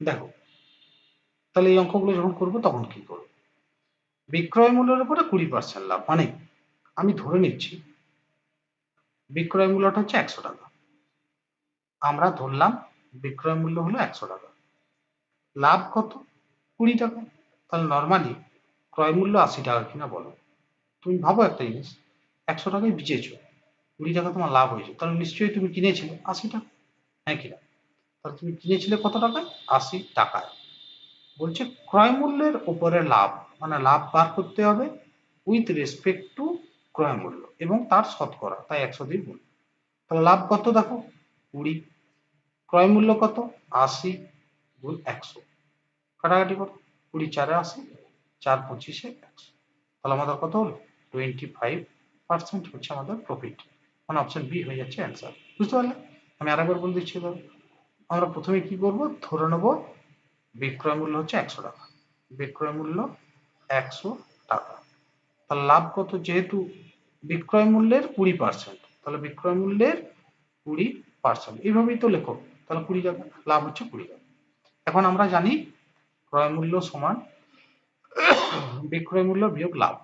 দেখো, তাহলে এই অঙ্কগুলো যখন করব তখন কি করব? বিক্রয় মূল্যের উপরে কুড়ি পার্সেন্ট লাভ মানে আমি ধরে নিচ্ছি, বিক্রয় মূল্যটা হচ্ছে একশো টাকা। আমরা ধরলাম বিক্রয় মূল্য হলো একশো টাকা। লাভ কত? কুড়ি টাকা। তাহলে নর্মালি ক্রয় মূল্য আশি টাকা কিনা বলো। তুমি ভাবো একটা জিনিস, একশো টাকায় বেচেছো, কুড়ি টাকা তোমার লাভ হয়েছে, তাহলে নিশ্চয়ই তুমি কিনেছিলে আশি টাকা হ্যাঁ কিনা? তাহলে তুমি কিনেছিলে কত টাকায়? আশি টাকায়। বলছে, ক্রয় মূল্যের উপরে লাভ মানে লাভ বার করতে হবে উইথ রেসপেক্ট টু ক্রয় মূল্য এবং তার শতকরা, তাই একশো দিয়ে গুণ। তাহলে লাভ কত দেখো? কুড়ি। ক্রয় মূল্য কত? আশি গুণ একশো। কাটাকাটি কত কুড়ি চারে আশি, চার পঁচিশে একশো। তাহলে আমাদের কত হলো? টোয়েন্টি ফাইভ পার্সেন্ট হচ্ছে আমাদের প্রফিট মানে অপশন বি হয়ে যাচ্ছে অ্যান্সার বুঝতে পারলে? আমি আরেকবার বলে দিচ্ছি এবার। আমরা প্রথমে কি করব? ধরে নেব বিক্রয় মূল্য হচ্ছে একশো টাকা। বিক্রয় মূল্য একশো টাকা। তাহলে লাভ কত? যেহেতু বিক্রয় মূল্যের কুড়ি পার্সেন্ট তাহলে বিক্রয় মূল্যের কুড়ি পার্সেন্ট এইভাবেই তো লেখো, তাহলে কুড়ি টাকা, লাভ হচ্ছে কুড়ি টাকা। এখন আমরা জানি ক্রয় মূল্য সমান বিক্রয় মূল্য বিয়োগ লাভ।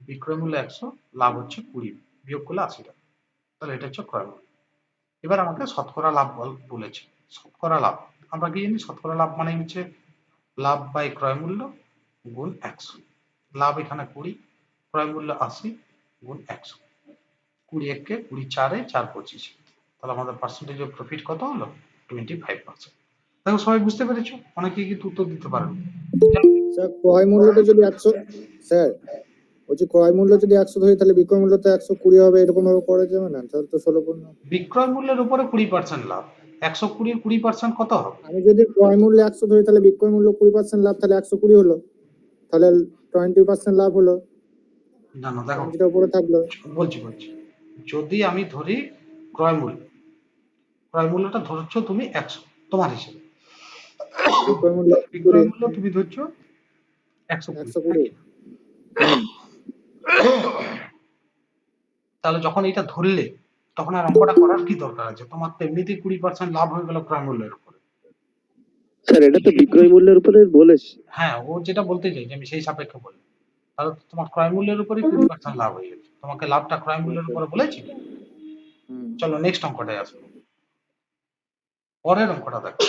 বিক্রয় মূল্য একশো, লাভ হচ্ছে কুড়ি, বিয়োগ করলে আশি টাকা। তাহলে এটা হচ্ছে ক্রয় মূল্য। এবার আমাকে শতকরা লাভ বলেছে। শতকরা লাভ। আমরা কি জানি? শতকরা লাভ মানে হচ্ছে লাভ বাই ক্রয় মূল্য গুণ একশো। লাভ এখানে কুড়ি, ক্রয় মূল্য আশি গুণ একশো। কুড়ি এককে কুড়ি চারে চার পঁচিশে। তাহলে আমাদের পার্সেন্টেজ অফ প্রফিট কত হলো? টোয়েন্টি ফাইভ পার্সেন্ট দেখো, সবাই বুঝতে পেরেছ? অনেকে কিন্তু উত্তর দিতে পারেন। স্যার, ক্রয় মূল্যটা যদি একশো স্যার বলছি ক্রয় মূল্য যদি একশো ধরি তাহলে বিক্রয় মূল্য তো একশো কুড়ি হবে এরকম ভাবে করা যাবে না? তাহলে তো ষোলো পূর্ণ। বিক্রয় মূল্যের উপরে কুড়ি পার্সেন্ট লাভ। একশো কুড়ির কুড়ি পার্সেন্ট কত হবে? আমি যদি ক্রয় মূল্য একশো ধরি তাহলে বিক্রয় মূল্য কুড়ি পার্সেন্ট লাভ তাহলে একশো কুড়ি হলো। তাহলে টোয়েন্টি পার্সেন্ট লাভ হলো। না না দেখো। যেটা উপরে থাকল। বলছি বলছি। যদি আমি ধরি ক্রয় মূল্য ক্রয় মূল্যটা ধরছো তুমি একশো তোমার হিসেবে। বিক্রয় বিক্রয় মূল্য তুমি ধরছো একশো একশো কুড়ি। তাহলে যখন এটা ধরলে তখন আর অঙ্কটা করার কি দরকার আছে? তোমার তো এমনিতেই কুড়ি পার্সেন্ট লাভ হয়ে গেল ক্রয় মূল্যের উপরে। স্যার এটা তো বিক্রয় মূল্যের উপরে বলেছে। হ্যাঁ ও যেটা বলতে চাই যে আমি সেই সাপেক্ষে বলি। তাহলে তোমার ক্রয় মূল্যের উপরে কুড়ি পার্সেন্ট লাভ হয়ে গেছে। তোমাকে লাভটা ক্রয় মূল্যের উপরে বলেছি? চলো নেক্সট অঙ্কটায় আসব। পরের অঙ্কটা দেখো।